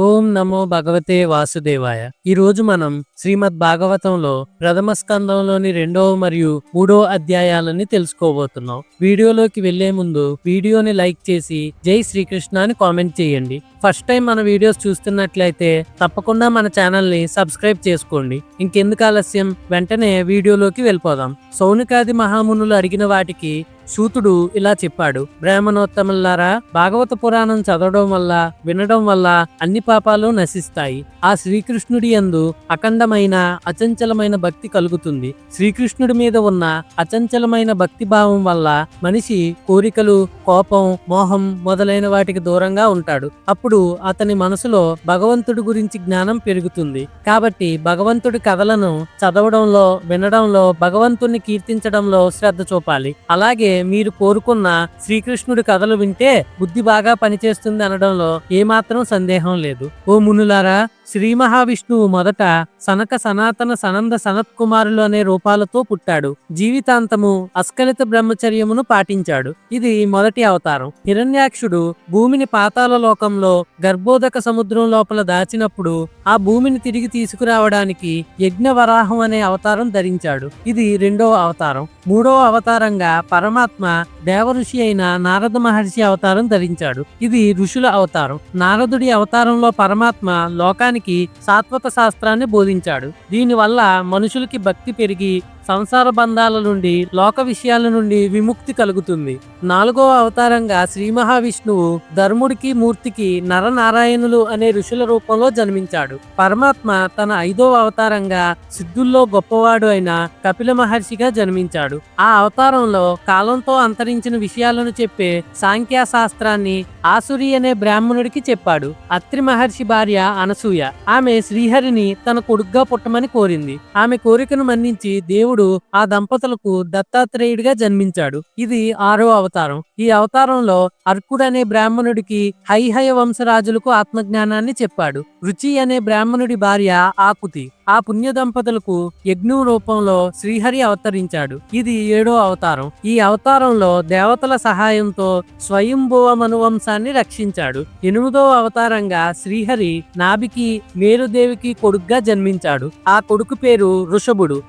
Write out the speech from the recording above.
ఓం నమో భగవతే వాసుదేవాయ. ఈ రోజు మనం శ్రీమద్ భాగవతంలో ప్రథమ స్కందంలోని రెండవ మరియు మూడో అధ్యాయాలని తెలుసుకోబోతున్నాం. వీడియోలోకి వెళ్ళే ముందు వీడియోని లైక్ చేసి జై శ్రీకృష్ణ అని కామెంట్ చేయండి. ఫస్ట్ టైం మన వీడియోస్ చూస్తున్నట్లయితే తప్పకుండా మన ఛానల్ని సబ్స్క్రైబ్ చేసుకోండి. ఇంకెందుకు ఆలస్యం? వెంటనే వీడియోలోకి వెళ్ళిపోదాం. సౌనికాది మహామునులు అడిగిన వాటికి సూతుడు ఇలా చెప్పాడు బ్రాహ్మణోత్తములారా భాగవత పురాణం చదవడం వల్ల వినడం వల్ల అన్ని పాపాలు నశిస్తాయి. ఆ శ్రీకృష్ణుడి యందు అఖండమైన అచంచలమైన భక్తి కలుగుతుంది. శ్రీకృష్ణుడి మీద ఉన్న అచంచలమైన భక్తి భావం వల్ల మనిషి కోరికలు కోపం మోహం మొదలైన వాటికి దూరంగా ఉంటాడు. అప్పుడు అతని మనసులో భగవంతుడి గురించి జ్ఞానం పెరుగుతుంది. కాబట్టి భగవంతుడి కథలను చదవడంలో వినడంలో భగవంతుణ్ణి కీర్తించడంలో శ్రద్ధ చూపాలి. అలాగే మీరు కోరుకున్న శ్రీకృష్ణుడి కథలు వింటే బుద్ధి బాగా పనిచేస్తుంది అనడంలో ఏమాత్రం సందేహం లేదు. ఓ మునులారా శ్రీ మహావిష్ణువు మొదట సనక సనాతన సనంద సనత్ కుమారులు అనే రూపాలతో పుట్టాడు. జీవితాంతము అస్కలిత బ్రహ్మచర్యమును పాటించాడు. ఇది మొదటి అవతారం. హిరణ్యాక్షుడు భూమిని పాతాల లోకంలో గర్భోదక సముద్రం లోపల దాచినప్పుడు ఆ భూమిని తిరిగి తీసుకురావడానికి యజ్ఞ వరాహం అనే అవతారం ధరించాడు. ఇది రెండవ అవతారం. మూడవ అవతారంగా పరమాత్మ దేవఋషి అయిన నారద మహర్షి అవతారం ధరించాడు. ఇది ఋషుల అవతారం. నారదుడి అవతారంలో పరమాత్మ లోకానికి సాత్వత శాస్త్రాన్ని బోధించాడు. దీనివల్ల మనుషులకి భక్తి పెరిగి సంసార బంధాల నుండి లోక విషయాల నుండి విముక్తి కలుగుతుంది. నాలుగో అవతారంగా శ్రీ మహావిష్ణువు ధర్ముడికి మూర్తికి నరనారాయణులు అనే ఋషుల రూపంలో జన్మించాడు. పరమాత్మ తన ఐదో అవతారంగా సిద్ధుల్లో గొప్పవాడు అయిన కపిల మహర్షిగా జన్మించాడు. ఆ అవతారంలో కాలంతో అంతరించిన విషయాలను చెప్పే సాంఖ్యాశాస్త్రాన్ని ఆసురి అనే బ్రాహ్మణుడికి చెప్పాడు. అత్రి మహర్షి భార్య అనసూయ. ఆమె శ్రీహరిని తన కొడుగ్గా పుట్టమని కోరింది. ఆమె కోరికను మన్నించి దేవుడు ఆ దంపతులకు దత్తాత్రేయుడిగా జన్మించాడు. ఇది ఆరో అవతారం. ఈ అవతారంలో అర్కుడు అనే బ్రాహ్మణుడికి హైహయ వంశరాజులకు ఆత్మజ్ఞానాన్ని చెప్పాడు. రుచి అనే బ్రాహ్మణుడి భార్య ఆకుతి. ఆ పుణ్య దంపతులకు యజ్ఞం రూపంలో శ్రీహరి అవతరించాడు. ఇది ఏడో అవతారం. ఈ అవతారంలో దేవతల సహాయంతో స్వయంభువ మనువంశాన్ని రక్షించాడు. ఎనిమిదో అవతారంగా శ్రీహరి నాభికి మేరుదేవికి కొడుగ్గా జన్మించాడు. ఆ కొడుకు పేరు ఋషభుడు.